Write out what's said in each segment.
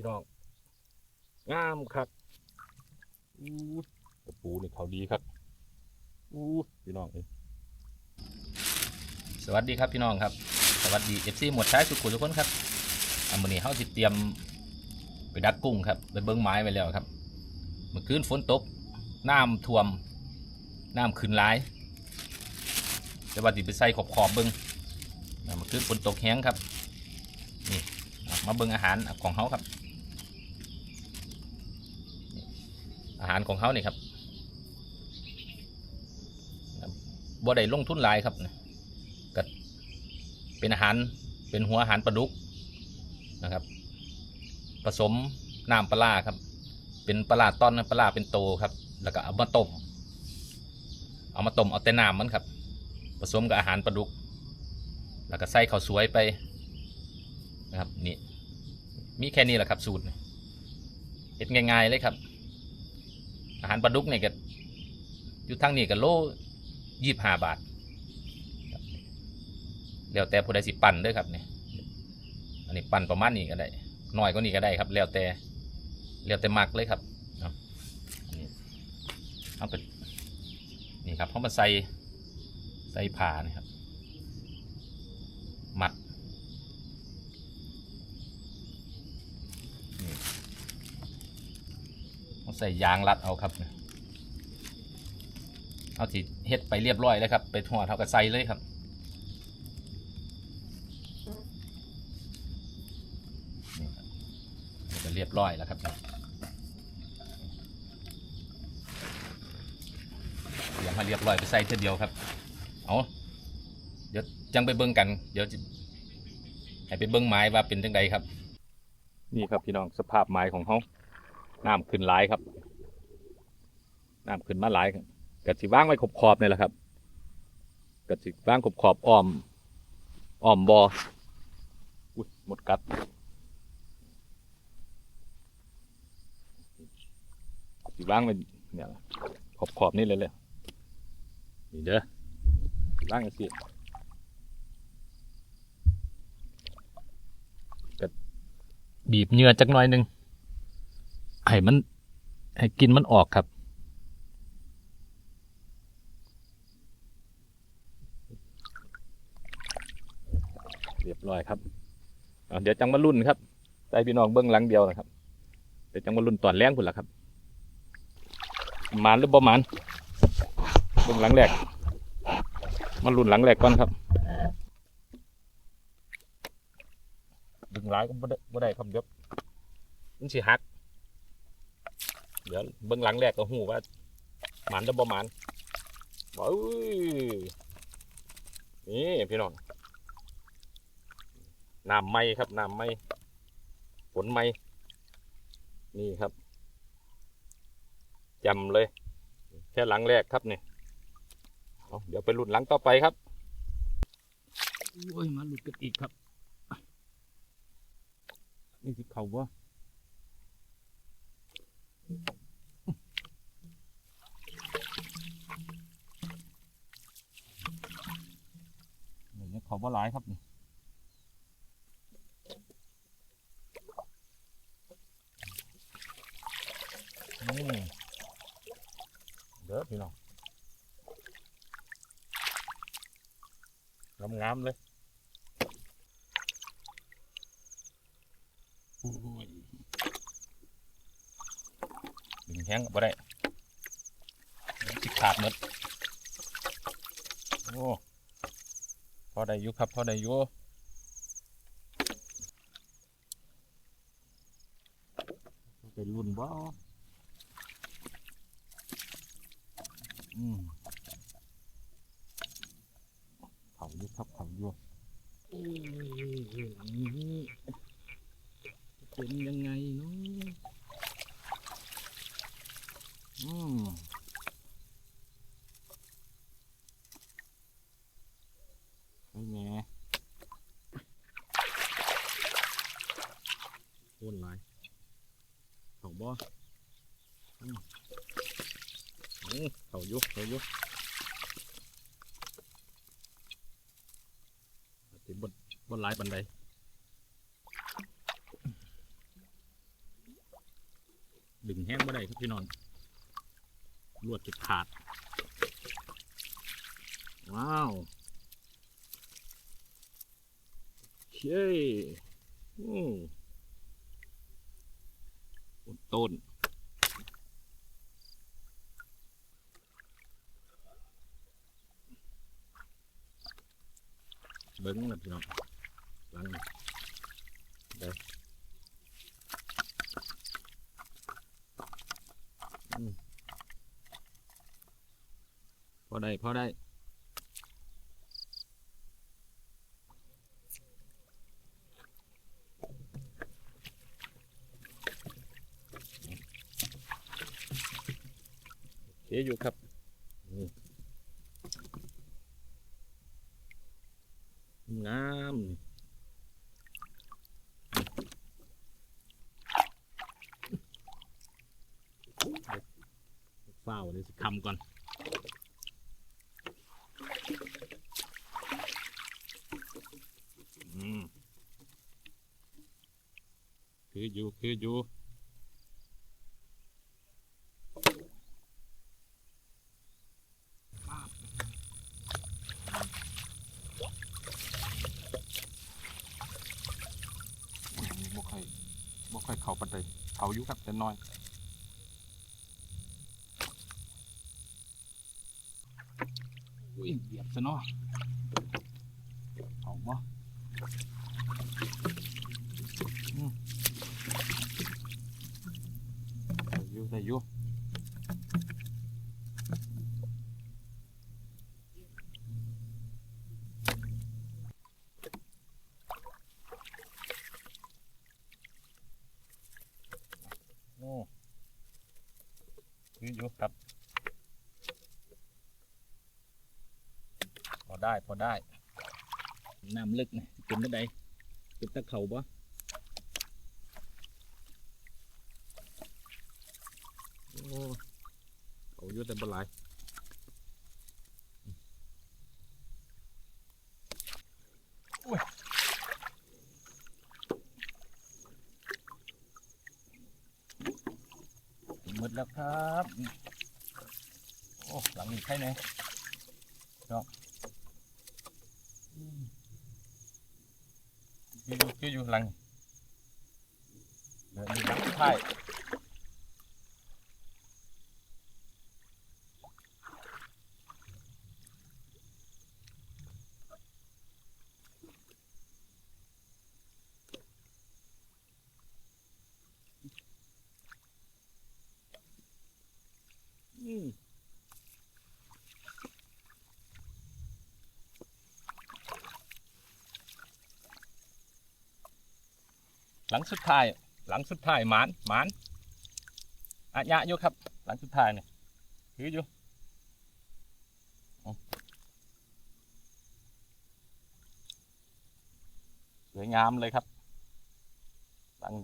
พี่น้องงามครับอู้ปูนี่เขาดีครับอู้พี่น้องเอ้สวัสดีครับพี่น้องครับ สวัสดีเอฟซีหมดท้ายสุขุมทุกคนครับอันนี้เขาสิเตรียมไปดักกุ้งครับไปเบิ้งไม้ไว้แล้วครับ เมื่อคืนฝนตกน้ำท่วมน้ำขึ้นหลายแต่ว่าติไปใส่ขอบขอบเบิ้งเมื่อคืนฝนตกแห้งครับนี่มาเบิ้งอาหารของเขาครับนี่ อาหารของเขานี่ครับบ่ได้ลงทุนหลายครับก็เป็นอาหารเป็นหัวอาหารปลาดุกนะครับ ผสมน้ำปลาครับ เป็นปลาต้อนปลาเป็นโตครับ แล้วก็เอามาต้มเอามาต้มเอาแต่น้ำมันครับ ผสมกับอาหารปลาดุก แล้วก็ใส่ข้าวสวยไปนะครับนี่มีแค่นี้แหละครับสูตรเห็ดง่ายๆเลยครับ อาหารปลาดุกเนี่ยก็อยู่ทั้งนี้ก็โลยี่บห้าบาทแล้วแต่ผู้ใดสิปั่นด้วยครับเนี่ยอันนี้ปั่นประมาณนี้ก็ได้น้อยก็นี้ก็ได้ครับ แล้วแต่แล้วแต่มักเลยครับเอาไปนี่ครับเขามาใส่ใส่ผ่านี่ครับ มัดนี่เขา ใส่ยางรัดเอาครับเอาที่เฮ็ดไปเรียบร้อยแล้วครับ ไปทอดเท่ากับใส่เลยครับจะเรียบร้อยแล้วครับเตรียวมให้เรียบร้อยไปใส่เท่าเดียวครับ เอาเดี๋ยวจังไปเบิ้งกัน เดี๋ยวจะให้ไปเบิ้งไม้ว่าเป็นจังใดครับ นี่ครับพี่น้องสภาพไม้ของเขา น้ำขึ้นหลายครับน้ำขึ้นมาหลายครับกัดสิว่างไว้ขอบขอบๆนี่แหละครับกัดสิว่างขอบขอบอ้อมอ้อมบออุ้ยหมดกัดสิว่างไปเนี่ยขอบขอบนี่เลยเลยนี่เด้อว่างกันสิบีบเหงื่อจักหน่อยหนึง ให้มันให้กินมันออกครับ เรียบร้อยครับอะเดี๋ยวจังมารุ่นครับใจพี่น้องเบื้องหลังเดียวนะครับ เดี๋ยวจังมารุ่นตอนแรงพุ่นละครับหมานหรือบ่หมานเบื้องหลังแรก มารุ่นหลังแรกก่อนครับดึงหลายก็บ่ได้บ่ได้ครับเดี๋ยวมันสิหัก เดี๋ยวเบื้องหลังแรกก็หูว่าหมานหรือบ่หมานว้าวนี่พี่น้องน้ำไหมครับน้ำไหมฝนไหมนี่ครับจำเลย แค่หลังแรกครับเนี่ยเเดี๋ยวไปรุ่นหลังต่อไปครับโอ้ยมาหลุดกันอีกครับ นี่คือเขาว่า เขาว่าหลายครับนี่เด้อพี่น้องงามๆเลยโอ้ยดึงแห้งก็บ่ได้เดี๋ยวสิขาดหมดโอ้ อได้อยู่ครับพอได้อยู่เป็นรุ่นบ่อืมเขาอยู่ครับเขาอยู่เป็นยังไงเนาะอืมไอ้แม่ โคนหลายเขาบ่อืมอืมเขายุกเขายุกติบนบนหลายบันไดดึงแห้งไม่ได้ครับพี่น้องลวดจะขาด ว้าวเช่อืม ต้น เบิ้งนะพี่น้องลังเดี๋ยวอืมพอได้ พอได้ อเคอยู่ครับงามเฝ้าเดี๋ยวสิคำก่อนอืมคืออยู่คืออยู่ บ่ค่อยบ่ค่อยเข้าปานใด เขายุครับแต่น้อยอุ้ยเหยียบซะเนาะเอาบ่อืมได้อยู่ได้อยู่โอ้ คืออยู่ครับ พอได้พอได้ น้ำลึกนะเป็นเมื่อใดเป็นตะเขาบ่โอ้เขาอยู่แต่บ่หลาย หมดแล้วครับโอ้หลังนี้ใช่ไหมคืออยู่คืออยู่หลังเดินอยู่หลังท้าย หลังสุดท้าย หลังสุดท้ายหมานหมานอะยะอยู่ครับ หลังสุดท้ายเนี่ยถืออยู่เอาสวยงามเลยครับหลัง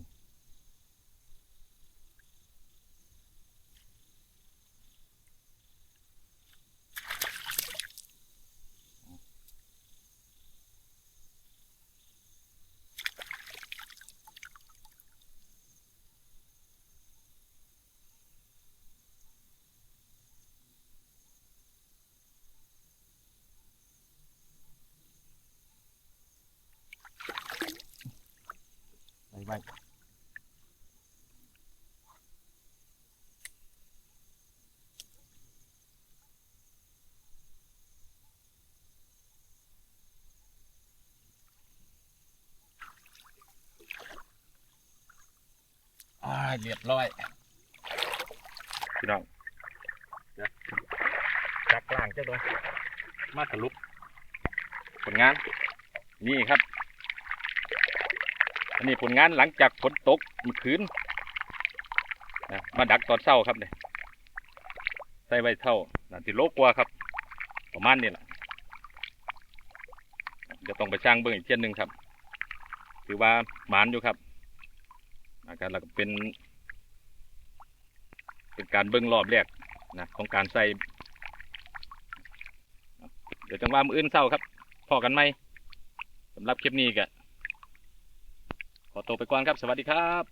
ไว้เรียบร้อยพี่น้องจักลางเจ้าตัวมาสรุปผลงาน นี่ครับ อันนี้ผลงานหลังจากฝนตกมื่อคืนนะมาดักตอนเช้าครับเนี่ยใส่ไว้เท่านาทีโลกว่าครับ ประมาณนี้แหละเดี๋ยวต้องไปช่างเบิ้งอีกเที่ยนหนึ่งครับ ถือว่าหมานอยู่ครับอาการเราก็เป็น เป็นการเบิ้งรอบแรกนะของการใส่เดี๋ยวจังว่ามืออื่นเศร้าครับพอกันไหมสำหรับคลิปนี้ก็ ขอตัวไปก่อนครับ สวัสดีครับ